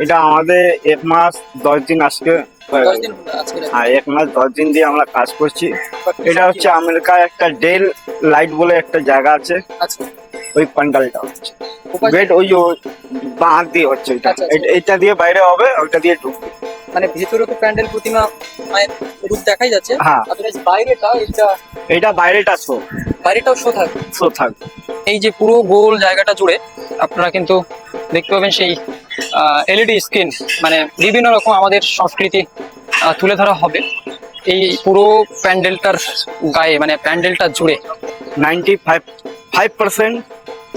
এটা আমাদের এক মাস দশ দিন আজকে হয়ে এক মাস দশ দিন দিয়ে আমরা কাজ করছি। এটা হচ্ছে আমেরিকার একটা ডেল লাইট বলে একটা জায়গা আছে। আচ্ছা। ওই প্যান্ডালটা হচ্ছে। বেড ওই বাঁ দিয়ে হচ্ছে এটা আচ্ছা, আচ্ছা। এটা- এটা দিয়ে বাইরে হবে ওইটা দিয়ে ঢুকবে। মানে ভিতরে তো প্যান্ডেল প্রতিমা মায়ের রূপ দেখাই যাচ্ছে। হ্যাঁ। বাইরেটা এটা এটা বাইরেটা শো। বাইরেটাও শো থাকবে। শো থাকবে। এই যে পুরো গোল জায়গাটা জুড়ে আপনারা কিন্তু দেখতে পাবেন সেই এলইডি স্ক্রিন মানে বিভিন্ন রকম আমাদের সংস্কৃতি তুলে ধরা হবে। এই পুরো প্যান্ডেলটার গায়ে মানে প্যান্ডেলটা জুড়ে। নাইনটি ফাইভ ফাইভ পার্সেন্ট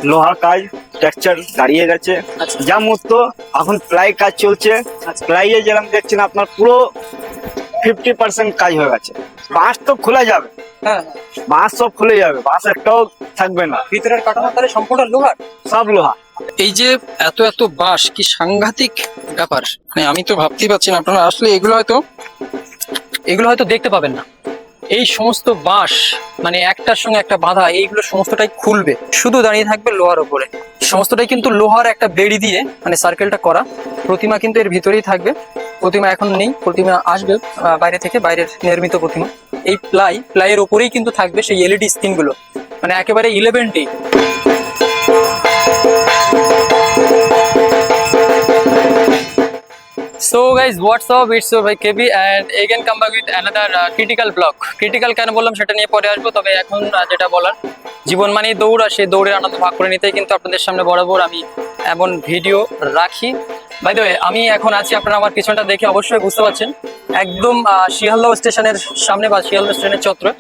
লোহার কাজ টেক্সচার দাঁড়িয়ে গেছে। আচ্ছা। যা মতো এখন প্লাই কাজ চলছে। আচ্ছা। প্লাইয়ে যেরকম দেখছেন আপনার পুরো ফিফটি পার্সেন্ট কাজ হয়ে গেছে। বাঁশ তো খুলে যাবে। হ্যাঁ। বাঁশ সব খুলে যাবে। বাঁশ একটাও থাকবে না। ভিতরের কাঠামো তাহলে সম্পূর্ণ লোহার সব লোহা। এই যে এত এত বাঁশ কি সাংঘাতিক ব্যাপার। মানে আমি তো ভাবতেই পারছি না, আপনারা আসলে এগুলো হয়তো এগুলো হয়তো দেখতে পাবেন না। এই সমস্ত বাঁশ মানে একটার সঙ্গে একটা বাঁধা, এইগুলো সমস্তটাই খুলবে। শুধু দাঁড়িয়ে থাকবে লোহার ওপরে। সমস্তটাই কিন্তু লোহার একটা বেড়ি দিয়ে মানে সার্কেলটা করা। প্রতিমা কিন্তু এর ভিতরেই থাকবে। প্রতিমা এখন নেই, প্রতিমা আসবে বাইরে থেকে, বাইরের নির্মিত প্রতিমা। এই প্লাই, প্লাইয়ের ওপরেই কিন্তু থাকবে সেই এলইডি স্ক্রিনগুলো মানে একেবারে ইলেভেনটি Guys, what's up? It's your ভাই কেবি again come back with another uh, critical block. Critical কেন বললাম সেটা নিয়ে পরে আসব তবে এখন যেটা বলার জীবন মানে দৌড় আর সেই দৌড়ের আনন্দ ভাগ করে নিতেই কিন্তু আপনাদের সামনে বরাবর আমি এমন ভিডিও রাখি বাই দ্য আমি এখন আছি আপনারা আমার পিছনটা দেখে অবশ্যই বুঝতে পারছেন একদম শিয়ালদহ স্টেশনের সামনে বা শিয়ালদহ স্টেশনের চত্বরে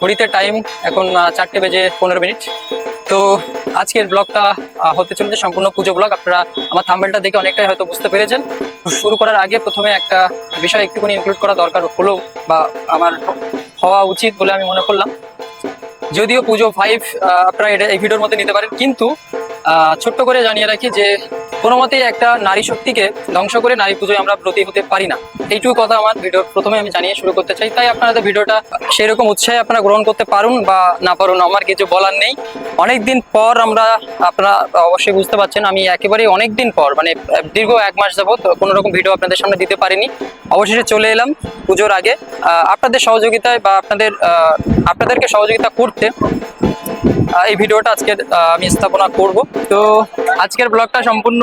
ঘড়িতে টাইম এখন চারটে বেজে পনেরো মিনিট তো আজকের ব্লগটা হতে চলেছে সম্পূর্ণ পুজো ব্লগ আপনারা আমার থাম্বেলটা দেখে অনেকটাই হয়তো বুঝতে পেরেছেন। শুরু করার আগে প্রথমে একটা বিষয় একটুখানি ইনক্লুড করা দরকার হলো বা আমার হওয়া উচিত বলে আমি মনে করলাম। যদিও পুজো ফাইভ আপনারা এটা এই ভিডিওর মধ্যে নিতে পারেন। কিন্তু ছোট্ট করে জানিয়ে রাখি যে কোনো মতেই একটা নারী শক্তিকে ধ্বংস করে নারী পুজোয় আমরা ব্রতী হতে পারি না। এইটুকু কথা আমার ভিডিও প্রথমে আমি জানিয়ে শুরু করতে চাই। তাই আপনারা ভিডিওটা সেরকম উৎসাহে আপনারা গ্রহণ করতে পারুন বা না পারুন, আমার কিছু বলার নেই। অনেক দিন পর আমরা আপনারা অবশ্যই বুঝতে পারছেন, আমি একেবারে অনেক দিন পর মানে দীর্ঘ এক মাস যাবত কোনো রকম ভিডিও আপনাদের সামনে দিতে পারিনি। অবশেষে চলে এলাম পুজোর আগে। আপনাদের সহযোগিতায় বা আপনাদের আপনাদেরকে সহযোগিতা করতে এই ভিডিওটা আজকে আমি স্থাপনা করব। তো আজকের ব্লগটা সম্পূর্ণ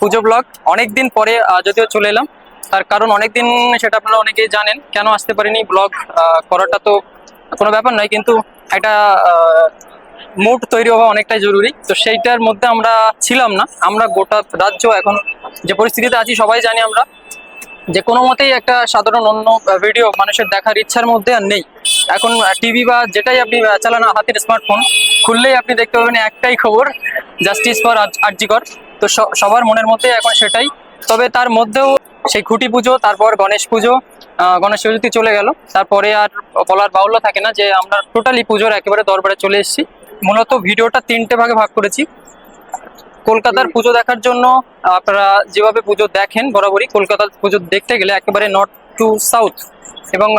পুজো ব্লগ। অনেক দিন পরে যদিও চলে এলাম, তার কারণ অনেক দিন সেটা আপনারা অনেকেই জানেন, কেন আসতে পারিনি ব্লগ করাটা তো কোনো ব্যাপার নয়, কিন্তু একটা মুড তৈরি হওয়া অনেকটাই জরুরি। তো সেইটার মধ্যে আমরা ছিলাম না। আমরা গোটা রাজ্য এখন যে পরিস্থিতিতে আছি, সবাই জানি আমরা, যে কোনো মতেই একটা সাধারণ অন্য ভিডিও মানুষের দেখার ইচ্ছার মধ্যে আর নেই। এখন টিভি বা যেটাই আপনি চালান, হাতের স্মার্টফোন খুললেই আপনি দেখতে পাবেন একটাই খবর জাস্টিস ফর আর্জিকর। তো সবার মনের মধ্যে এখন সেটাই। তবে তার মধ্যেও সেই খুঁটি পুজো তারপর গণেশ পুজো গণেশ চতুর্থী চলে গেল। তারপরে আর বলার বাহুল্য থাকে না যে আমরা টোটালি পুজোর একেবারে দরবারে চলে এসেছি। মূলত ভিডিওটা তিনটে ভাগে ভাগ করেছি। কলকাতার পুজো দেখার জন্য আপনারা যেভাবে পুজো দেখেন বরাবরই কলকাতার পুজো দেখতে গেলে একেবারে নর্থ টু সাউথ এবং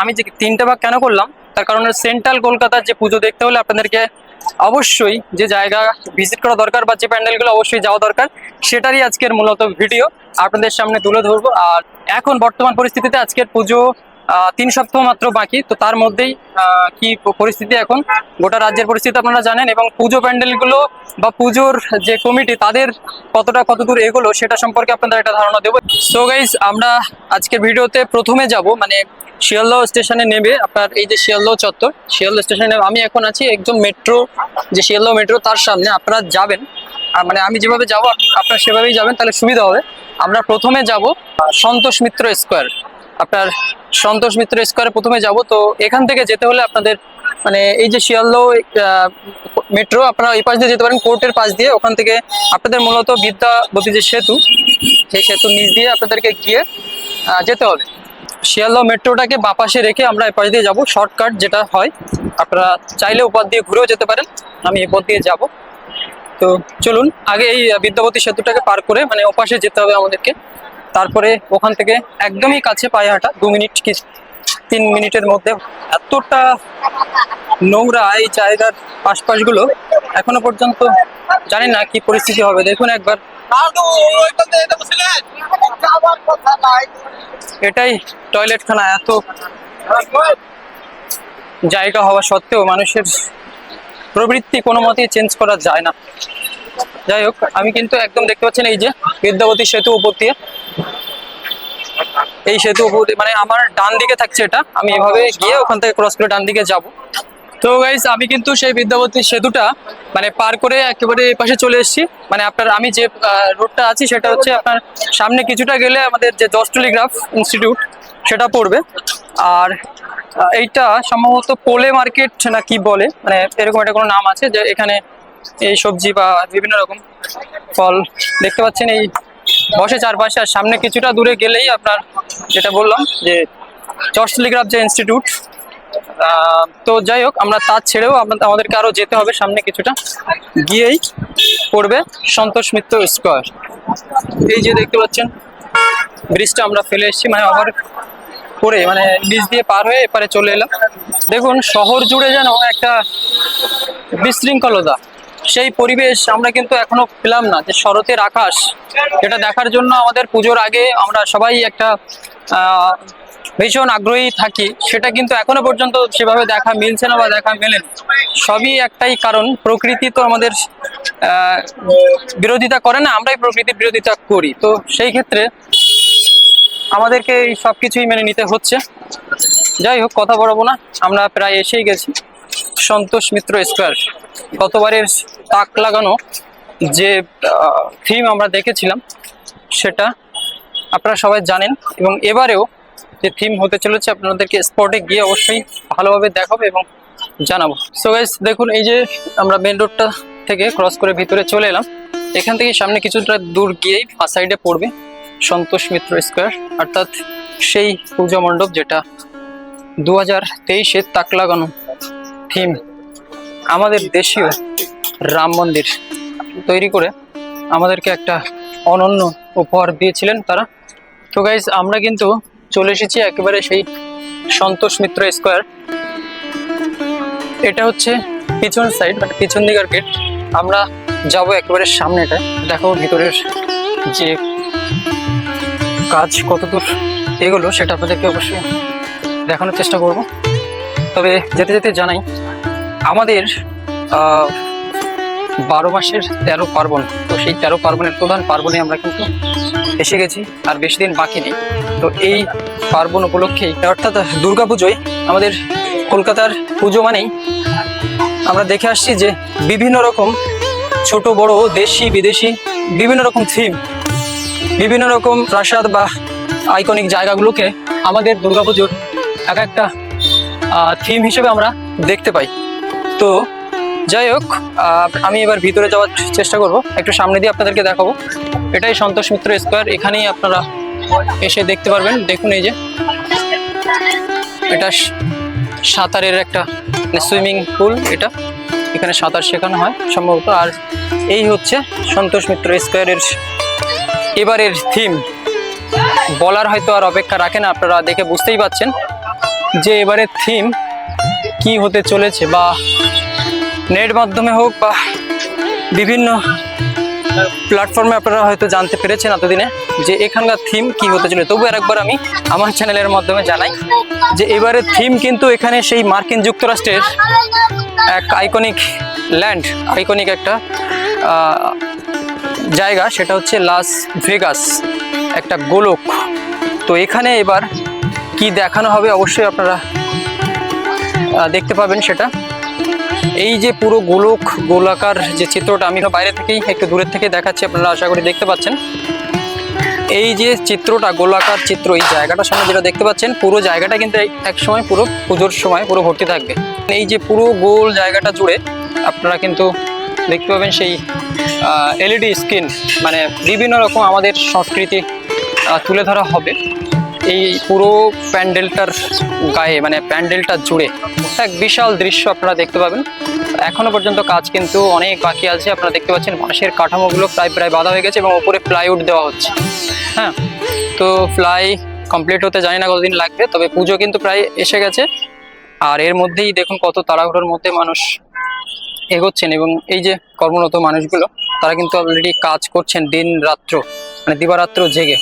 আমি যে তিনটে ভাগ কেন করলাম তার কারণে সেন্ট্রাল কলকাতার যে পুজো দেখতে হলে আপনাদেরকে অবশ্যই যে জায়গা ভিজিট করা দরকার বা যে প্যান্ডেলগুলো অবশ্যই যাওয়া দরকার, সেটারই আজকের মূলত ভিডিও আপনাদের সামনে তুলে ধরবো। আর এখন বর্তমান পরিস্থিতিতে আজকের পুজো তিন সপ্তাহ মাত্র বাকি, তো তার মধ্যেই কি পরিস্থিতি এখন? গোটা রাজ্যের পরিস্থিতি আপনারা জানেন, এবং পুজো প্যান্ডেলগুলো বা পুজোর যে কমিটি, তাদের কতটা কতদূর এগোলো সেটা সম্পর্কে আপনাদের একটা ধারণা দেবো। সো গাইজ আমরা আজকের ভিডিওতে প্রথমে যাব মানে শিয়ালদহ স্টেশনে নেবে আপনার এই যে শিয়ালদহ চত্বর। শিয়ালদহ স্টেশনে আমি এখন আছি, একদম মেট্রো, যে শিয়ালদহ মেট্রো, তার সামনে আপনারা যাবেন। আর মানে আমি যেভাবে যাব, আপনারা সেভাবেই যাবেন, তাহলে সুবিধা হবে। আমরা প্রথমে যাব সন্তোষ মিত্র স্কোয়ার। আপনার সন্তোষ মিত্র স্কোয়ারে প্রথমে যাব, তো এখান থেকে যেতে হলে আপনাদের মানে এই যে শিয়ালদহ মেট্রো, আপনারা এই পাশ দিয়ে যেতে পারেন, কোর্টের পাশ দিয়ে। ওখান থেকে আপনাদের মূলত বিদ্যাবতী যে সেতু, সেই সেতুর নিচ দিয়ে আপনাদেরকে গিয়ে যেতে হবে। শিয়ালদহ মেট্রোটাকে বাপাশে রেখে আমরা এপাশ দিয়ে যাব, শর্টকাট যেটা হয়। আপনারা চাইলে উপর দিয়ে ঘুরেও যেতে পারেন, আমি এপর দিয়ে যাব। তো চলুন, আগে এই বিদ্যাপতি সেতুটাকে পার করে মানে ওপাশে যেতে হবে আমাদেরকে। তারপরে ওখান থেকে একদমই কাছে পায়ে হাঁটা দু মিনিট কি তিন মিনিটের মধ্যে। এতটা নোংরা এই জায়গার আশপাশগুলো এখনও পর্যন্ত জানি না কি পরিস্থিতি হবে। দেখুন একবার। এটাই টয়লেট খানা এত জায়গা হওয়া সত্ত্বেও মানুষের প্রবৃত্তি কোনো মতেই চেঞ্জ করা যায় না। যাই হোক আমি কিন্তু একদম দেখতে পাচ্ছেন এই যে বিদ্যাবতী সেতু উপর দিয়ে। এই সেতু মানে আমার ডান দিকে থাকছে এটা। আমি এভাবে গিয়ে ওখান থেকে ক্রস করে ডান দিকে যাব। তো গাইজ আমি কিন্তু সেই বিদ্যাবতী সেতুটা মানে পার করে একেবারে এই পাশে চলে এসেছি। মানে আপনার আমি যে রোডটা আছি সেটা হচ্ছে আপনার সামনে কিছুটা গেলে আমাদের যে জস টেলিগ্রাফ ইনস্টিটিউট সেটা পড়বে। আর এইটা সম্ভবত পোলে মার্কেট না কি বলে মানে এরকম একটা কোনো নাম আছে যে এখানে এই সবজি বা বিভিন্ন রকম ফল দেখতে পাচ্ছেন। এই বসে চারপাশে আর সামনে কিছুটা দূরে গেলেই আপনার যেটা বললাম যে জর্জ টেলিগ্রাফ যে ইনস্টিটিউট তো যাই হোক, আমরা তার ছেড়েও আমাদেরকে আরও যেতে হবে সামনে কিছুটা। গিয়েই পড়বে সন্তোষ মিত্র স্কোয়ার। এই যে দেখতে পাচ্ছেন, ব্রিজটা আমরা ফেলে এসেছি মানে আবার করে মানে ব্রিজ দিয়ে পার হয়ে এপারে চলে এলাম। দেখুন, শহর জুড়ে যেন একটা বিশৃঙ্খলতা। সেই পরিবেশ আমরা কিন্তু এখনও পেলাম না, যে শরতের আকাশ। এটা দেখার জন্য আমাদের পুজোর আগে আমরা সবাই একটা ভীষণ আগ্রহী থাকি। সেটা কিন্তু এখনও পর্যন্ত সেভাবে দেখা মিলছে না বা দেখা মেলেনি। সবই একটাই কারণ, প্রকৃতি তো আমাদের বিরোধিতা করে না, আমরাই প্রকৃতির বিরোধিতা করি। তো সেই ক্ষেত্রে আমাদেরকে এই সব কিছুই মেনে নিতে হচ্ছে। যাই হোক, কথা বলব না। আমরা প্রায় এসেই গেছি। সন্তোষ মিত্র স্কোয়ার। গতবারের তাক লাগানো যে থিম আমরা দেখেছিলাম, সেটা আপনারা সবাই জানেন। এবং এবারেও যে থিম হতে চলেছে, আপনাদেরকে স্পটে গিয়ে অবশ্যই ভালোভাবে দেখাবো এবং জানাব। সো গাইস দেখুন, এই যে আমরা মেন রোডটা থেকে ক্রস করে ভিতরে চলে এলাম। এখান থেকে সামনে কিছুটা দূর গিয়েই পা সাইডে পড়বে সন্তোষ মিত্র স্কোয়ার অর্থাৎ সেই পূজা মণ্ডপ যেটা দু হাজার তেইশে তাক লাগানো থিম আমাদের দেশীয় রাম মন্দির তৈরি করে আমাদেরকে একটা অনন্য উপহার দিয়েছিলেন তারা। তো গাইজ আমরা কিন্তু চলে এসেছি একেবারে সেই সন্তোষ মিত্র স্কোয়ার। এটা হচ্ছে পিছন সাইড মানে পিছন দিকের গেট আমরা যাব একেবারে সামনেটা। দেখো ভিতরের যে কাজ কতদূর এগুলো, সেটা আপনাদেরকে অবশ্যই দেখানোর চেষ্টা করব। তবে যেতে যেতে জানাই, আমাদের বারো মাসের তেরো পার্বণ। তো সেই তেরো পার্বণের প্রধান পার্বণে আমরা কিন্তু এসে গেছি আর বেশি দিন বাকি নেই। তো এই পার্বণ উপলক্ষেই অর্থাৎ দুর্গাপুজোয় আমাদের কলকাতার পুজো মানেই আমরা দেখে আসছি যে বিভিন্ন রকম ছোট, বড়, দেশি, বিদেশি বিভিন্ন রকম থিম বিভিন্ন রকম প্রাসাদ বা আইকনিক জায়গাগুলোকে আমাদের দুর্গাপুজোর এক একটা থিম হিসেবে আমরা দেখতে পাই। তো যাই হোক আমি এবার ভিতরে যাওয়ার চেষ্টা করব। একটু সামনে দিয়ে আপনাদেরকে দেখাবো। এটাই সন্তোষ মিত্র স্কোয়ার। এখানেই আপনারা এসে দেখতে পারবেন। দেখুন এই যে, এটা সাঁতারের একটা সুইমিং পুল এটা। এখানে সাঁতার শেখানো হয় সম্ভবত। আর এই হচ্ছে সন্তোষ মিত্র স্কোয়ারের এবারের থিম। বলার হয়তো আর অপেক্ষা রাখে না আপনারা দেখে বুঝতেই পাচ্ছেন যে এবারের থিম কি হতে চলেছে বা নেট মাধ্যমে হোক বা বিভিন্ন প্ল্যাটফর্মে আপনারা হয়তো জানতে পেরেছেন এতদিনে যে এখানকার থিম কি হতে চলে তবু আরেকবার আমি আমার চ্যানেলের মাধ্যমে জানাই যে এবারের থিম কিন্তু এখানে সেই মার্কিন যুক্তরাষ্ট্রের এক আইকনিক ল্যান্ড আইকনিক একটা জায়গা, সেটা হচ্ছে লাস ভেগাস একটা গোলক। তো এখানে এবার কি দেখানো হবে অবশ্যই আপনারা দেখতে পাবেন সেটা। এই যে পুরো গোলক গোলাকার যে চিত্রটা, আমি বাইরে থেকেই একটু দূরের থেকে দেখাচ্ছি, আপনারা আশা করি দেখতে পাচ্ছেন। এই যে চিত্রটা, গোলাকার চিত্র, এই জায়গাটার সামনে যেটা দেখতে পাচ্ছেন, পুরো জায়গাটা কিন্তু এক সময় পুরো পুজোর সময় পুরো ভর্তি থাকবে। এই যে পুরো গোল জায়গাটা জুড়ে আপনারা কিন্তু দেখতে পাবেন সেই এলইডি স্ক্রিন মানে বিভিন্ন রকম আমাদের সংস্কৃতি তুলে ধরা হবে। এই পুরো প্যান্ডেলটার গায়ে মানে প্যান্ডেলটা জুড়ে এক বিশাল দৃশ্য আপনারা দেখতে পাবেন। এখনও পর্যন্ত কাজ কিন্তু অনেক বাকি আছে। আপনারা দেখতে পাচ্ছেন বাঁশের কাঠামোগুলো প্রায় প্রায় বাঁধা হয়ে গেছে এবং উপরে প্লাইউড দেওয়া হচ্ছে। হ্যাঁ তো ফ্লাই কমপ্লিট হতে জানি না কতদিন লাগবে, তবে পুজো কিন্তু প্রায় এসে গেছে। আর এর মধ্যেই দেখুন কত তাড়াহুড়োর মধ্যে মানুষ এগোচ্ছেন এবং এই যে কর্মরত মানুষগুলো, তারা কিন্তু অলরেডি কাজ করছেন দিন রাত্র মানে দিবারাত্র জেগে।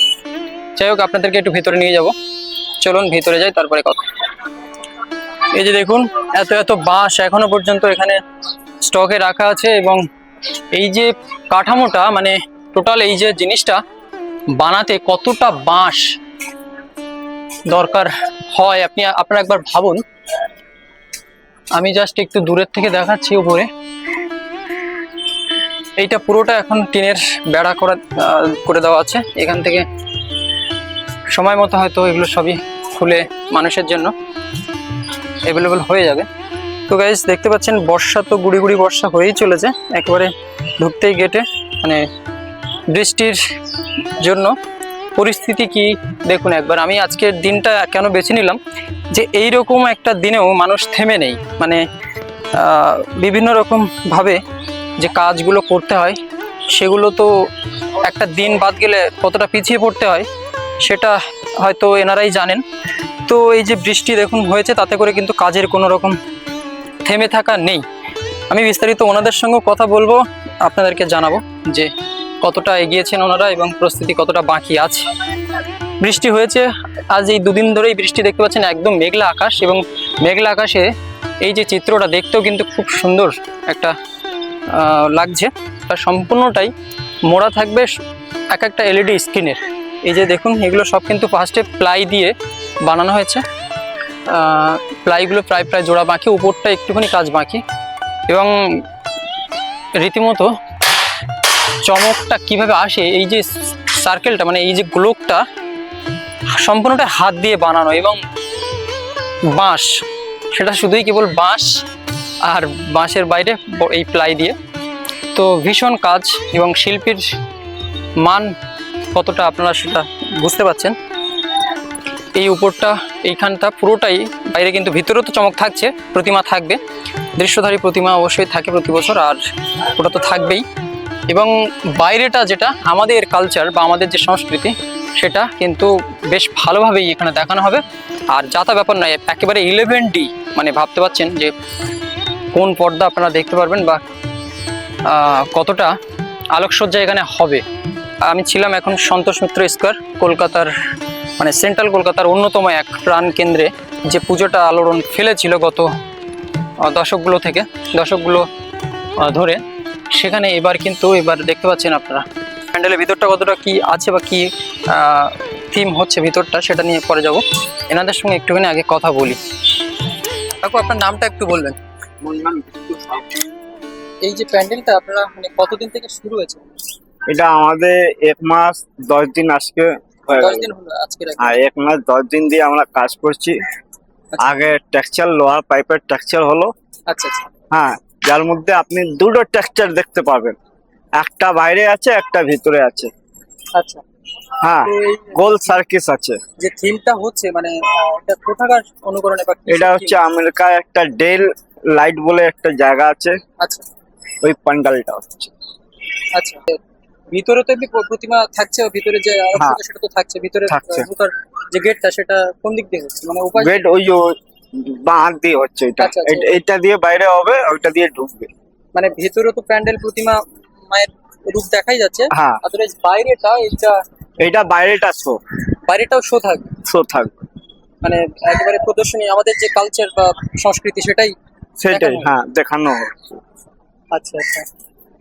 যাই হোক, আপনাদেরকে একটু ভিতরে নিয়ে যাব। চলুন, ভিতরে যাই, তারপরে কথা। এই যে দেখুন, এত এত বাঁশ এখনও পর্যন্ত এখানে স্টকে রাখা আছে এবং এই যে কাঠামোটা মানে টোটাল এই যে জিনিসটা, বানাতে কতটা বাঁশ দরকার হয়, আপনি, আপনারা একবার ভাবুন। আমি জাস্ট একটু দূরের থেকে দেখাচ্ছি উপরে। এইটা পুরোটা এখন টিনের বেড়া করা করে দেওয়া আছে। এখান থেকে সময় মতো হয়তো এগুলো সবই খুলে মানুষের জন্য অ্যাভেলেবল হয়ে যাবে। তো গাইজ দেখতে পাচ্ছেন বর্ষা তো গুড়ি গুড়ি বর্ষা হয়েই চলেছে। একেবারে ঢুকতেই গেটে মানে বৃষ্টির জন্য। পরিস্থিতি কি দেখুন একবার, আমি আজকের দিনটা কেন বেছে নিলাম? যে এই রকম একটা দিনেও মানুষ থেমে নেই। মানে বিভিন্ন রকম ভাবে যে কাজগুলো করতে হয়, সেগুলো তো একটা দিন বাদ গেলে কতটা পিছিয়ে পড়তে হয় সেটা হয়তো এনারাই জানেন। তো এই যে বৃষ্টি দেখুন হয়েছে, তাতে করে কিন্তু কাজের কোনো রকম থেমে থাকা নেই। আমি বিস্তারিত ওনাদের সঙ্গে কথা বলব, আপনাদেরকে জানাব যে কতটা এগিয়েছেন ওনারা এবং প্রস্তুতি কতটা বাকি আছে। বৃষ্টি হয়েছে, আজ এই দুদিন ধরেই বৃষ্টি দেখতে পাচ্ছেন একদম মেঘলা আকাশ এবং মেঘলা আকাশে এই যে চিত্রটা দেখতেও কিন্তু খুব সুন্দর একটা লাগছে। তার সম্পূর্ণটাই মোড়া থাকবে এক একটা এলইডি স্ক্রিনের। এই যে দেখুন, এগুলো সব কিন্তু ফার্স্টে প্লাই দিয়ে বানানো হয়েছে। প্লাইগুলো প্রায় প্রায় জোড়া বাঁকি, উপরটা একটুখানি কাজ বাঁকি। এবং রীতিমতো চমকটা কীভাবে আসে, এই যে সার্কেলটা মানে এই যে গ্লোকটা সম্পূর্ণটা হাত দিয়ে বানানো এবং বাঁশ, সেটা শুধুই কেবল বাঁশ আর বাঁশের বাইরে এই প্লাই দিয়ে। তো ভীষণ কাজ এবং শিল্পীর মান কতটা আপনারা সেটা বুঝতে পারছেন? এই উপরটা, এইখানটা পুরোটাই বাইরে কিন্তু ভিতরেও তো চমক থাকছে, প্রতিমা থাকবে। দৃশ্যধারী প্রতিমা অবশ্যই থাকে প্রতি বছর আর ওটা তো থাকবেই। এবং বাইরেটা যেটা, আমাদের কালচার বা আমাদের যে সংস্কৃতি, সেটা কিন্তু বেশ ভালোভাবেই এখানে দেখানো হবে। আর যাতা ব্যাপার নয়, একেবারে ইলেভেন ডি মানে ভাবতে পারছেন যে কোন পর্দা আপনারা দেখতে পারবেন বা কতটা আলোকসজ্জা এখানে হবে। আমি ছিলাম এখন সন্তোষ মিত্র স্কোয়ার, কলকাতার মানে সেন্ট্রাল কলকাতার অন্যতম এক প্রাণ কেন্দ্রে। যে পুজোটা আলোড়ন ফেলেছিল গত দশকগুলো থেকে, দশকগুলো ধরে। সেখানে এবার কিন্তু, এবার দেখতে পাচ্ছেন আপনারা। প্যান্ডেলের ভিতরটা কতটা কি আছে বা কি থিম হচ্ছে ভিতরটা, সেটা নিয়ে পরে যাব। এনাদের সঙ্গে একটুখানি আগে কথা বলি। কাকু, আপনার নামটা একটু বলবেন। এই যে প্যান্ডেলটা আপনারা মানে কতদিন থেকে শুরু হয়েছে? এটা আমাদের এক মাস দশ দিন আজকে হয়ে এক মাস দশ দিন দিয়ে আমরা কাজ করছি। আগে টেক্সচার লোহার পাইপের টেক্সচার হলো। আচ্ছা আচ্ছা। হ্যাঁ যার মধ্যে আপনি দুটো টেক্সচার দেখতে পাবেন। একটা বাইরে আছে একটা ভিতরে আছে। আচ্ছা। হ্যাঁ গোল সার্কিস আছে। যে থিমটা হচ্ছে মানে এটা কোথাকার অনুকরণে বা এটা হচ্ছে আমেরিকার একটা ডেল লাইট বলে একটা জায়গা আছে। আচ্ছা। ওই পান্ডালটা হচ্ছে। আচ্ছা। ভিতরে তো এমনি প্রতিমা থাকছে ভিতরে যে আলোকসজ্জা হ্যাঁ। সেটা তো থাকছে ভিতরে থাকছে। ঢোকার যে গেটটা সেটা কোন দিক দিয়ে হচ্ছে? মানে উপায় বেড ওই যে বাঁ হাত দিয়ে হচ্ছে এটা। আচ্ছা, আচ্ছা। এট- দিয়ে বাইরে হবে ওইটা দিয়ে ঢুকবে। মানে ভিতরে তো প্যান্ডেল প্রতিমা মায়ের রূপ দেখাই যাচ্ছে। হ্যাঁ। আদারওয়াইজ বাইরেটা এটা এটা বাইরেটা শো। বাইরেটাও শো থাকবে শো থাকবে মানে একেবারে প্রদর্শনী আমাদের যে কালচার বা সংস্কৃতি সেটাই সেটাই দেখানো হ্যাঁ দেখানো হচ্ছে আচ্ছা আচ্ছা।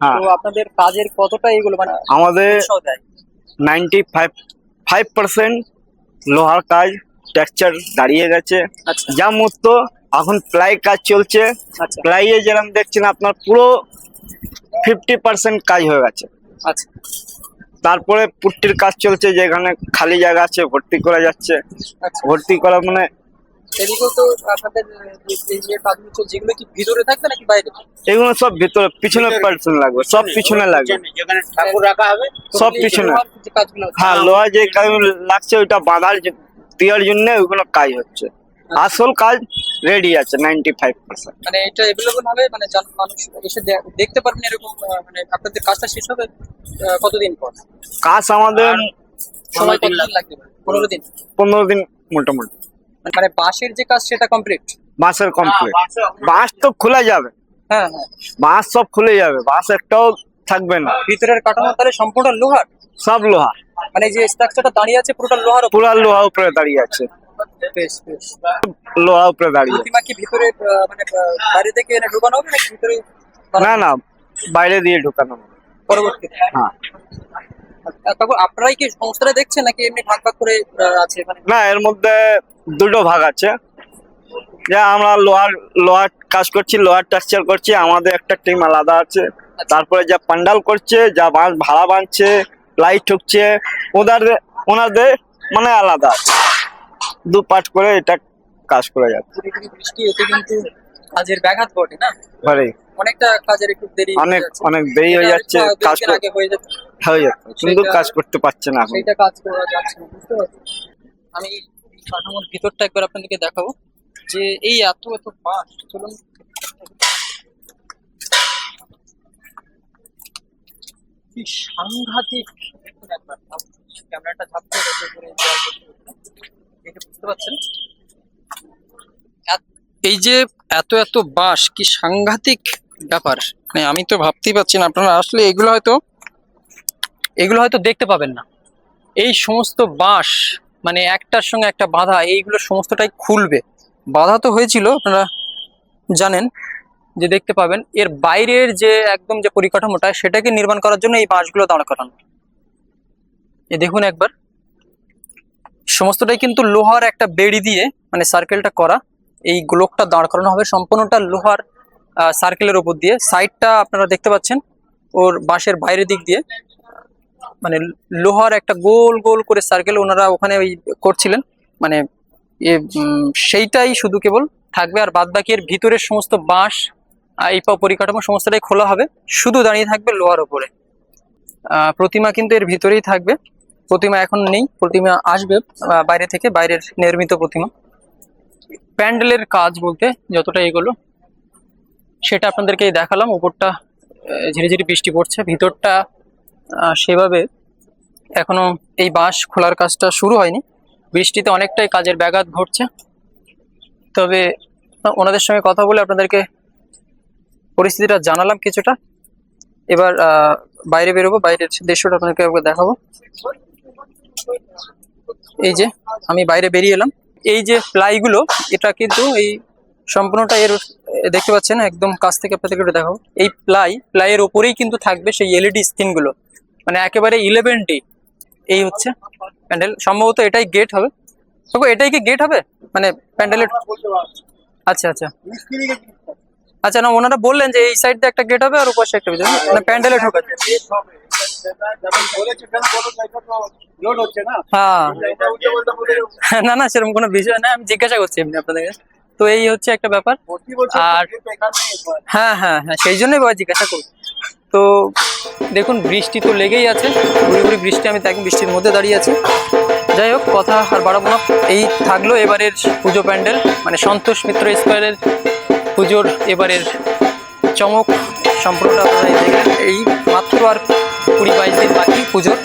তো আপনাদের কাজের কতটা এগুলো মানে আমাদের নাইনটি ফাইভ ফাইভ পার্সেন্ট লোহার কাজ টেক্সচার দাঁড়িয়ে গেছে। আচ্ছা। যা মূর্ত এখন প্লাই কাজ চলছে। আচ্ছা। প্লাইয়ে যেরকম দেখছেন আপনার পুরো ফিফটি পার্সেন্ট কাজ হয়ে গেছে। আচ্ছা। তারপরে পুট্টির কাজ চলছে যেখানে খালি জায়গা আছে ভর্তি করা যাচ্ছে। আচ্ছা। ভর্তি করা মানে এদিকেও তো আপনাদের যে- এই যে এগুলো কি ভিতরে থাকবে নাকি বাইরে? এগুলো সব ভিতরে পিছনে পার্সেন্ট লাগবে সব পিছনে লাগবে। যেখানে ঠাকুর রাখা হবে সব পিছনে। লোহার যে কাজগুলো হচ্ছে, হ্যাঁ লোহা যে কাজ লাগছে ওইটা বাঁধার যে- দেওয়ার জন্য ওইগুলো কাজ হচ্ছে। আসল কাজ রেডি আছে নাইনটি ফাইভ পার্সেন্ট মানে এটা অ্যাভেলেবল হবে মানে জান- মানুষ এসে দেখতে পারবেন এরকম মানে আপনাদের কাজটা শেষ হবে কতদিন পর? কাজ আমাদের সময় দিন কতদিন লাগবে? পনেরো দিন। পনেরো দিন মোটামুটি। মানে বাঁশের যে কাজ সেটা কমপ্লিট বাঁশের কমপ্লিট বাঁশ তো খুলে যাবে। হ্যাঁ হ্যাঁ। বাঁশ সব খুলে যাবে। বাঁশ একটাও থাকবে না। ভিতরের কাঠামো তাহলে সম্পূর্ণ লোহার? সব লোহা। মানে যে স্ট্রাকচারটা দাঁড়িয়ে আছে পুরোটা লোহার পুরা লোহা উপরে দাঁড়িয়ে আছে। বেশ বেশ। লোহা উপরে দাঁড়িয়ে প্রতিমা কি ভিতরে মানে বাইরে থেকে এনে ঢোকানো হবে নাকি ভিতরে না না বাইরে দিয়ে ঢুকানো পরবর্তীতে? হ্যাঁ। তারপর আপনারাই কি সংস্থাটা দেখছেন নাকি এমনি ভাগ ভাগ করে আছে? মানে না এর মধ্যে দুটো ভাগ আছে। যা আমরা লোহার লোহার কাজ করছি লোহার টেক্সচার করছি আমাদের একটা টিম আলাদা আছে। তারপরে যা পান্ডাল করছে যা বাঁশ ভাড়া বাঁধছে লাইট ঠুকছে ওদের ওনাদের মানে আলাদা আছে। দু পার্ট করে এটা কাজ করে যাচ্ছে। ধীরে ধীরে বৃষ্টি এতে কিন্তু কাজের ব্যাঘাত ঘটে না? ঘরে অনেকটা কাজের একটু দেরি অনেক অনেক দেরি হয়ে যাচ্ছে কাজ আগে হয়ে হয়ে যাচ্ছে কিন্তু কাজ করতে পারছে না এখন। কাজ করা যাচ্ছে না বুঝতে পারছি আমি কাঠামোর ভিতরটা একবার আপনাদেরকে দেখাবো। যে এই এত এত বাঁশ চলুন। কি সাংঘাতিক ক্যামেরাটা ঝাপতে করে দেখে বুঝতে পারছেন এই যে এত এত বাঁশ কি সাংঘাতিক ব্যাপার। মানে আমি তো ভাবতেই পারছি না, আপনারা আসলে এগুলো হয়তো এগুলো হয়তো দেখতে পাবেন না। এই সমস্ত বাঁশ মানে একটার সঙ্গে একটা বাঁধা, এইগুলো সমস্তটাই খুলবে। বাঁধা তো হয়েছিল, আপনারা জানেন, যে দেখতে পাবেন, এর বাইরের যে একদম যে পরিকাঠামোটা, সেটাকে নির্মাণ করার জন্য এই বাঁশগুলো দাঁড় করানো। এ দেখুন একবার। সমস্তটাই কিন্তু লোহার একটা বেড়ি দিয়ে মানে সার্কেলটা করা, এই গোলকটা দাঁড় করানো হবে। সম্পূর্ণটা লোহার সার্কেলের উপর দিয়ে। সাইডটা আপনারা দেখতে পাচ্ছেন, ওর বাঁশের বাইরের দিক দিয়ে। মানে লোহার একটা গোল গোল করে সার্কেল ওনারা ওখানে ওই করছিলেন। মানে সেইটাই শুধু কেবল থাকবে। আর বাদ বাকি এর ভিতরের সমস্ত বাঁশ এই পরিকাঠামো সমস্তটাই খোলা হবে। শুধু দাঁড়িয়ে থাকবে লোহার ওপরে। প্রতিমা কিন্তু এর ভিতরেই থাকবে। প্রতিমা এখন নেই। প্রতিমা আসবে বাইরে থেকে, বাইরের নির্মিত প্রতিমা। প্যান্ডেলের কাজ বলতে যতটা এগুলো, সেটা আপনাদেরকে দেখালাম। উপরটা ঝিরিঝিরি বৃষ্টি পড়ছে। ভিতরটা সেভাবে এখনও এই বাঁশ খোলার কাজটা শুরু হয়নি। বৃষ্টিতে অনেকটাই কাজের ব্যাঘাত ঘটছে। তবে ওনাদের সঙ্গে কথা বলে আপনাদেরকে পরিস্থিতিটা জানালাম কিছুটা। এবার বাইরে বেরোবো, বাইরের দৃশ্যটা আপনাদেরকে একবার দেখাবো। এই যে, আমি বাইরে বেরিয়ে এলাম। এই যে প্লাইগুলো, এটা কিন্তু এই সম্পূর্ণটা এর, দেখতে পাচ্ছেন, একদম কাছ থেকে আপনাদেরকে দেখাবো। এই প্লাই, প্লাইয়ের ওপরেই কিন্তু থাকবে সেই এলইডি স্ক্রিনগুলো। মানে একেবারে ইলেভেন ডি এই হচ্ছে প্যান্ডেল। সম্ভবত এটাই গেট হবে। তবু এটাই কি গেট হবে? মানে প্যান্ডেলের আচ্ছা আচ্ছা। আচ্ছা না ওনারা বললেন যে এই সাইড দিয়ে একটা গেট হবে আর ওপাশে একটা ভিতরে মানে প্যান্ডেলে ঢোকা হ্যাঁ। না না সেরকম কোনো বিষয় না। আমি জিজ্ঞাসা করছি এমনি আপনাদের তো এই হচ্ছে একটা ব্যাপার। আর হ্যাঁ। হ্যাঁ হ্যাঁ সেই জন্যই জিজ্ঞাসা করি তো দেখুন, বৃষ্টি তো লেগেই আছে। ঘুরি বৃষ্টি, আমি তো বৃষ্টির মধ্যে দাঁড়িয়ে আছি। যাই হোক, কথা আর বাড়াবো না। এই থাকল এবারের পুজো প্যান্ডেল মানে সন্তোষ মিত্র স্কোয়ারের পুজোর এবারের চমক সম্পূর্ণটা আপনারা এই মাত্র আর কুড়ি বাইশ দিন বাকি পুজোর।